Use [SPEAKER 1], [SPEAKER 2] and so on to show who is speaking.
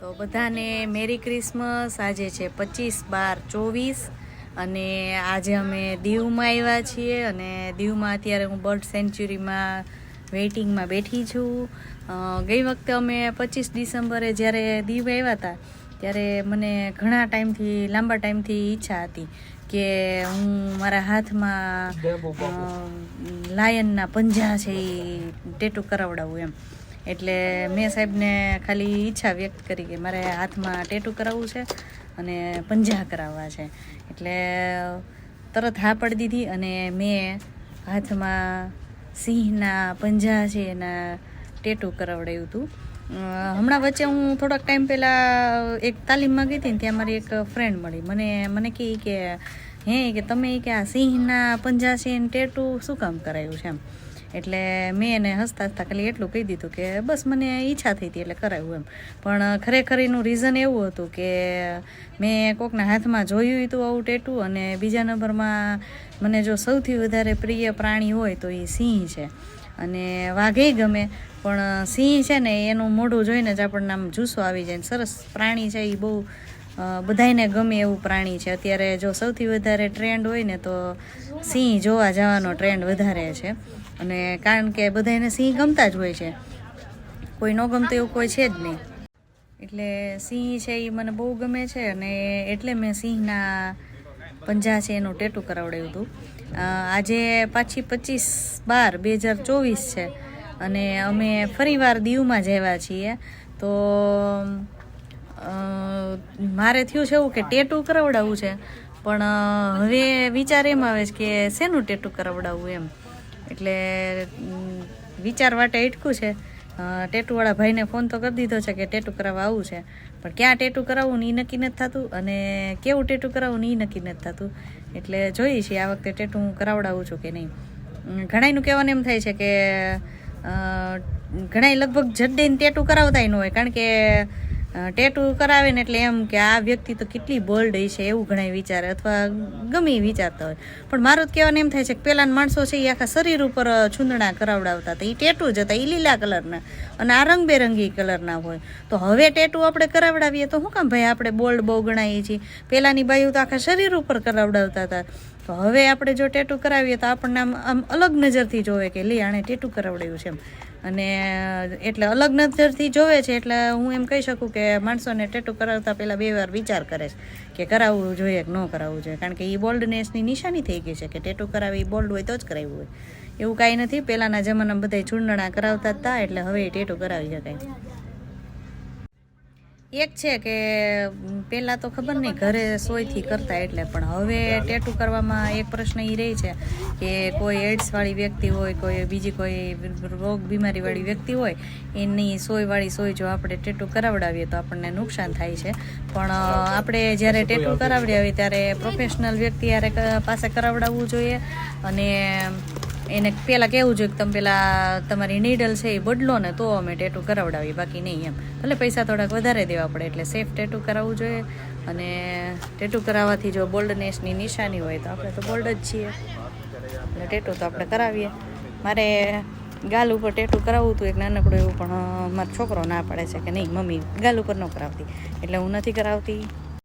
[SPEAKER 1] તો બધાને merry Christmas, આજે છે પચીસ બાર ચોવીસ અને આજે અમે દીવમાં આવ્યા છીએ અને દીવમાં અત્યારે હું બર્ડ સેન્ચ્યુરીમાં વેઇટિંગમાં બેઠી છું. ગઈ વખતે અમે પચીસ ડિસેમ્બરે જ્યારે દીવ આવ્યા હતા, ત્યારે મને ઘણા ટાઈમથી, લાંબા ટાઈમથી ઈચ્છા હતી કે હું મારા હાથમાં લાયનના પંજા છે એ ટેટુ કરાવડાવું એમ. એટલે મેં સાહેબને ખાલી ઈચ્છા વ્યક્ત કરી કે મારે હાથમાં ટેટુ કરાવવું છે અને પંજા કરાવવા છે. એટલે તરત હા પડી દીધી અને મેં હાથમાં સિંહના પંજા છે એના ટેટુ કરાવડાવ્યું હતું. હમણાં વચ્ચે હું થોડાક ટાઈમ પહેલાં એક તાલીમમાં ગઈ હતી ત્યાં મારી એક ફ્રેન્ડ મળી. મને મને કહે કે, હે, કે તમે કે આ સિંહના પંજા છે ટેટુ શું કામ કરાયું છે એમ? એટલે મેં એને હસતા હસતા ખાલી એટલું કહી દીધું કે બસ મને ઈચ્છા થઈ હતી એટલે કરાવ્યું એમ. પણ ખરેખર એનું રીઝન એવું હતું કે મેં કોકના હાથમાં જોયું હતું આવું ટેટું અને બીજા નંબરમાં મને જો સૌથી વધારે પ્રિય પ્રાણી હોય તો એ સિંહ છે. અને વાઘે ગમે, પણ સિંહ છે ને એનું મોઢું જોઈને જ આપણને આમ જુસ્સો આવી જાય સરસ પ્રાણી છે એ બહુ બધાને ગમે એવું પ્રાણી છે. અત્યારે જો સૌથી વધારે ટ્રેન્ડ હોય ને તો સિંહ જોવા જવાનો ટ્રેન્ડ વધારે છે. અને કારણ કે બધાને સિંહ ગમતા જ હોય છે. કોઈ ન ગમતું એવું કોઈ છે જ નહીં. એટલે સિંહ છે એ મને બહુ ગમે છે અને એટલે મેં સિંહના પંજા છે એનું ટેટુ કરાવડાવ્યું હતું. આજે પાછી પચીસ બાર બે હજાર ચોવીસ છે અને અમે ફરીવાર દીવમાં જવા છીએ. તો મારે થયું છે એવું કે ટેટુ કરાવડાવવું છે. પણ હવે વિચાર એમ આવે છે કે શેનું ટેટુ કરાવડાવવું એમ? એટલે વિચાર વાટે અટકું છે. ટેટુવાળા ભાઈને ફોન તો કરી દીધો છે કે ટેટુ કરાવવા આવું છે. પણ ક્યાં ટેટુ કરાવવું એ નક્કી નથી થતું અને કેવું ટેટુ કરાવવું એ નક્કી નથી થતું. એટલે જોઈએ છીએ આ વખતે ટેટુ હું કરાવડાવું છું કે નહીં. ઉમ, ઘણાયનું કહેવાનું એમ થાય છે કે ઘણાય લગભગ જડ્ડેને ટેટુ કરાવતા ન હોય. કારણ કે ટેટુ કરાવે ને એટલે એમ કે આ વ્યક્તિ તો કેટલી બોલ્ડ છે એવું ઘણાય વિચારે અથવા ગમે વિચારતા હોય. પણ મારું કહેવાનું એમ થાય છે કે પહેલાના માણસો છે એ આખા શરીર ઉપર છૂંદણા કરાવડાવતા હતા. એ ટેટુ જ હતા એ લીલા કલરના અને આ રંગબેરંગી કલરના હોય. તો હવે ટેટુ આપણે કરાવડાવીએ તો શું કામ ભાઈ આપણે બોલ્ડ બહુ ગણાઈએ છીએ. પહેલાંની બાયું તો આખા શરીર ઉપર કરાવડાવતા હતા. તો હવે આપણે જો ટેટુ કરાવીએ તો આપણને આમ આમ અલગ નજરથી જોવે કે લે, આણે ટેટુ કરાવડાવ્યું છે એમ. અને એટલે અલગ નજરથી જોવે છે એટલે હું એમ કહી શકું કે માણસોને ટેટુ કરાવતા પહેલાં બે વાર વિચાર કરે છે કે કરાવવું જોઈએ કે ન કરાવવું જોઈએ. કારણ કે એ બોલ્ડનેસની નિશાની થઈ ગઈ છે કે ટેટુ કરાવી બોલ્ડ હોય તો જ કરાવ્યું હોય. એવું કાંઈ નથી. પહેલાંના જમાનામાં બધા ચૂંડણા કરાવતા હતા એટલે હવે ટેટુ કરાવી શકાય. એક છે કે પહેલાં તો ખબર નહીં ઘરે સોયથી કરતા એટલે પણ હવે ટેટુ કરવામાં એક પ્રશ્ન એ રહે છે કે કોઈ એડ્સવાળી વ્યક્તિ હોય કોઈ બીજી કોઈ રોગ બીમારીવાળી વ્યક્તિ હોય એની સોયવાળી સોય જો આપણે ટેટુ કરાવડાવીએ તો આપણને નુકસાન થાય છે. પણ આપણે જ્યારે ટેટુ કરાવડાવીએ ત્યારે પ્રોફેશનલ વ્યક્તિ પાસે કરાવડાવવું જોઈએ અને એને પહેલાં કહેવું જોઈએ કે તમે પહેલાં તમારી નીડલ છે એ બદલો ને તો અમે ટેટુ કરાવડાવીએ, બાકી નહીં એમ. ભલે પૈસા થોડાક વધારે દેવા પડે એટલે સેફ ટેટુ કરાવવું જોઈએ. અને ટેટુ કરાવવાથી જો બોલ્ડનેસની નિશાની હોય તો આપણે તો બોલ્ડ જ છીએ. એટલે ટેટુ તો આપણે કરાવીએ. મારે ગાલ ઉપર ટેટુ કરાવવું હતું એક નાનકડું એવું, પણ મારો છોકરો ના પાડે છે કે નહીં, મમ્મી ગાલ ઉપર ન કરાવતી. એટલે હું નથી કરાવતી.